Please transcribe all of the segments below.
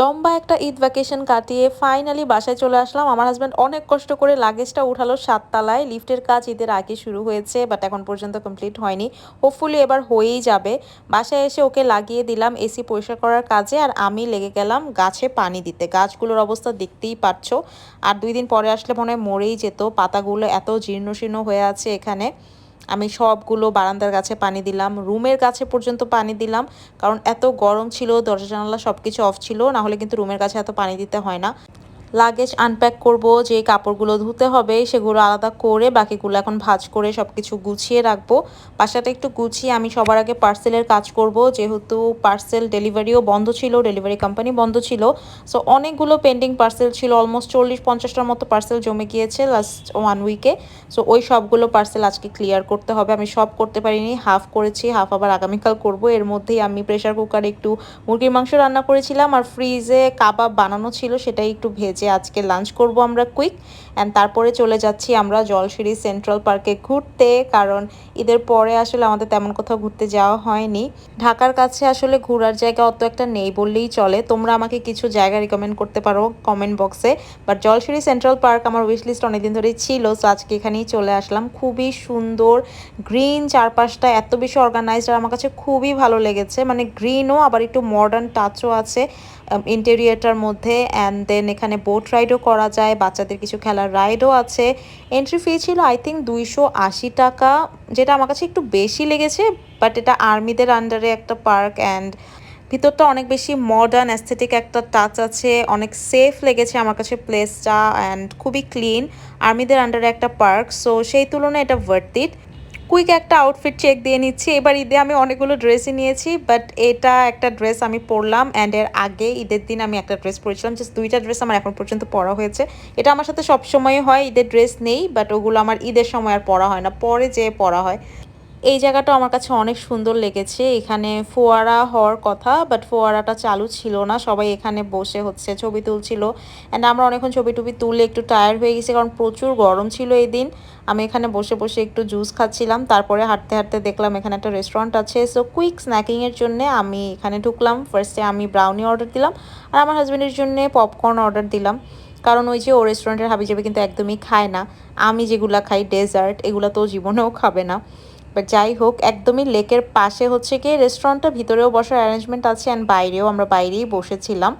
লম্বা একটা ঈদ ভ্যাকেশন কাটিয়ে ফাইনালি বাসায় চলে আসলাম। আমার হাজব্যান্ড অনেক কষ্ট করে লাগেজটা উঠালো সাততলায়। লিফটের কাজ ঈদের আগে শুরু হয়েছে বাট এখন পর্যন্ত কমপ্লিট হয়নি। হোপফুলি এবার হয়েই যাবে। বাসায় এসে ওকে লাগিয়ে দিলাম এসি পরিষ্কার করার কাজে, আর আমি লেগে গেলাম গাছে পানি দিতে। গাছগুলোর অবস্থা দেখতেই পাচ্ছ আর দুই দিন পরে আসলে মনে হয় মরেই যেত। পাতাগুলো এত জীর্ণশীর্ণ হয়ে আছে এখানে। আমি সবগুলো বারান্দার গাছে পানি দিলাম, রুমের গাছে পর্যন্ত পানি দিলাম, কারণ এত গরম ছিল, দরজা জানালা সব কিছু অফ ছিল, না হলে কিন্তু রুমের কাছে এত পানি দিতে হয় না। লাগেজ আনপ্যাক করব, যে কাপড়গুলো ধুতে হবে সেগুলো আলাদা করে বাকিগুলো এখন ভাজ করে সব কিছু গুছিয়ে রাখব। বাসাটা একটু গুছিয়ে আমি সবার আগে পার্সেলের কাজ করব, যেহেতু পার্সেল ডেলিভারিও বন্ধ ছিল ডেলিভারি কোম্পানি বন্ধ ছিল। সো অনেকগুলো পেন্ডিং পার্সেল ছিল অলমোস্ট চল্লিশ পঞ্চাশটার মতো পার্সেল জমে গিয়েছে লাস্ট ওয়ান উইকে সো ওই সবগুলো পার্সেল আজকে ক্লিয়ার করতে হবে। আমি সব করতে পারিনি হাফ করেছি হাফ আবার আগামীকাল করব। এর মধ্যেই আমি প্রেশার কুকারে একটু মুরগির মাংস রান্না করেছিলাম আর ফ্রিজে কাবাব বানানো ছিল, সেটাই একটু ভেজে যে আজকে লাঞ্চ করব আমরা কুইক অ্যান্ড তারপরে চলে যাচ্ছি আমরা জলসিঁড়ি সেন্ট্রাল পার্কে ঘুরতে, কারণ ঈদের পরে আসলে আমাদের তেমন কোথাও ঘুরতে যাওয়া হয়নি। ঢাকার কাছে আসলে ঘোরার জায়গা অত একটা নেই বললেই চলে। তোমরা আমাকে কিছু জায়গা রিকমেন্ড করতে পারো কমেন্ট বক্সে বাট জলসিঁড়ি সেন্ট্রাল পার্ক আমার উইশ লিস্ট অনেকদিন ধরেই ছিল সো আজকে এখানেই চলে আসলাম। খুবই সুন্দর গ্রিন চারপাশটা এত বেশি অর্গানাইজড আর আমার কাছে খুবই ভালো লেগেছে। মানে গ্রিনও আবার একটু মডার্ন টাচও আছে। ইন্টেরিয়ারটার মধ্যে অ্যান্ড দেন এখানে বোট রাইডও করা যায়, বাচ্চাদের কিছু খেলার রাইডও আছে। এন্ট্রি ফি ছিল আই থিঙ্ক দুইশো আশি টাকা, যেটা আমার কাছে একটু বেশি লেগেছে বাট এটা আর্মিদের আন্ডারে একটা পার্ক অ্যান্ড ভিতরটা অনেক বেশি মডার্ন অ্যাস্থেটিক একটা টাচ আছে, অনেক সেফ লেগেছে আমার কাছে প্লেসটা অ্যান্ড খুবই ক্লিন আর্মিদের আন্ডারে একটা পার্ক সো সেই তুলনায় এটা ভার্থ ইট কুইক একটা আউটফিট চেক দিয়ে নিচ্ছি। এবার ঈদে আমি অনেকগুলো ড্রেসই নিয়েছি বাট এটা একটা ড্রেস আমি পরলাম অ্যান্ড এর আগে ঈদের দিন আমি একটা ড্রেস পরেছিলাম। জাস্ট দুইটা ড্রেস আমার এখন পর্যন্ত পরা হয়েছে। এটা আমার সাথে সবসময় হয়, ঈদের ড্রেস নেই বাট ওগুলো আমার ঈদের সময় আর পরা হয় না। পরে যেয়ে পরা হয়। এই জায়গাটা আমার কাছে অনেক সুন্দর লেগেছে। এখানে ফোয়ারা হওয়ার কথা বাট ফোয়ারাটা চালু ছিল না। সবাই এখানে বসে হচ্ছে, ছবি তুলছিল। অ্যান্ড আমরা অনেকক্ষণ ছবি টবি তুলে একটু টায়ার্ড হয়ে গেছি, কারণ প্রচুর গরম ছিল এই দিন। আমি এখানে বসে বসে একটু জুস খাচ্ছিলাম, তারপরে হাঁটতে হাঁটতে দেখলাম এখানে একটা রেস্টুরেন্ট আছে। সো কুইক স্ন্যাকিংয়ের জন্য আমি এখানে ঢুকলাম। ফার্স্টে আমি ব্রাউনি অর্ডার দিলাম, আর আমার হাজব্যান্ডের জন্য পপকর্ন অর্ডার দিলাম। কারণ ওই যে ও রেস্টুরেন্টের হাবি হাবিজাবি কিন্তু একদমই খায় না। আমি যেগুলো খাই ডেজার্ট এগুলো তো জীবনেও খাবে না। বাট যাই হোক, একদমই লেকের পাশে হচ্ছে কি রেস্টুরেন্টটা ভিতরেও বসার অ্যারেঞ্জমেন্ট আছে অ্যান্ড বাইরেও আমরা বাইরেই বসেছিলাম।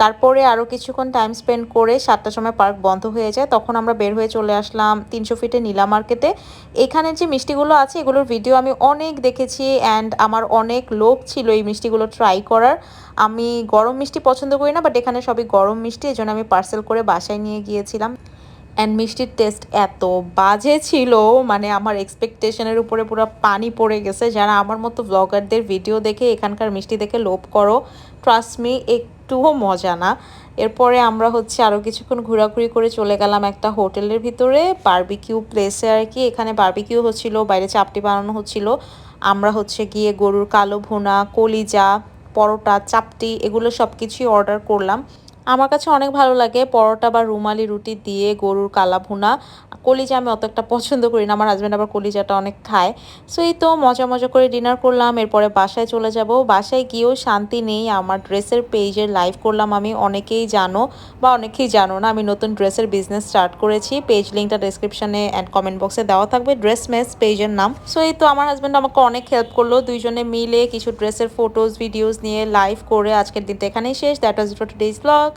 তারপরে আরও কিছুক্ষণ টাইম স্পেন্ড করে সাতটার সময় পার্ক বন্ধ হয়ে যায়। তখন আমরা বের হয়ে চলে আসলাম তিনশো ফিটে নীলা মার্কেটে এখানে যে মিষ্টিগুলো আছে, এগুলোর ভিডিও আমি অনেক দেখেছি অ্যান্ড আমার অনেক লোভ ছিল এই মিষ্টিগুলো ট্রাই করার। আমি গরম মিষ্টি পছন্দ করি না বাট এখানে সবই গরম মিষ্টি এই আমি পার্সেল করে বাসায় নিয়ে গিয়েছিলাম। অ্যান্ড মিষ্টির টেস্ট এত বাজে ছিল মানে আমার এক্সপেকটেশনের উপরে পুরো পানি পড়ে গেছে। যারা আমার মতো ব্লগারদের ভিডিও দেখে, এখানকার মিষ্টি দেখে লোভ করো ট্রাস্ট মি একটুও মজা না। এরপরে আমরা হচ্ছে আরও কিছুক্ষণ ঘোরাঘুরি করে চলে গেলাম একটা হোটেলের ভিতরে বার্বিকিউ প্লেসে আর কি। এখানে বার্বিকিউ হচ্ছিল, বাইরে চাপটি বানানো হচ্ছিল। আমরা হচ্ছে গিয়ে গরুর কালো ভুনা, কলিজা, পরোটা, চাপটি, এগুলো সব কিছুই অর্ডার করলাম। আমার কাছে অনেক ভালো লাগে পরোটা বা রুমালি রুটি দিয়ে গরুর কালা ভুনা কলিজা আমি অত একটা পছন্দ করি না, আমার হাজব্যান্ড আবার কলিজাটা অনেক খায়। সো এই তো মজা মজা করে ডিনার করলাম, এরপরে বাসায় চলে যাব। বাসায় গিয়েও শান্তি নেই, আমার ড্রেসের পেজের লাইভ করলাম আমি, অনেকেই জানো বা অনেকেই জানো না, আমি নতুন ড্রেসের বিজনেস স্টার্ট করেছি। পেজ লিঙ্কটা ডিসক্রিপশনে অ্যান্ড কমেন্ট বক্সে দেওয়া থাকবে ড্রেস মেস পেজের নাম। সো এই তো আমার হাজব্যান্ড আমাকে অনেক হেল্প করল, দুইজনে মিলে কিছু ড্রেসের ফটোজ ভিডিওস নিয়ে লাইভ করে আজকের দিনটা এখানেই শেষ। That was for today's blog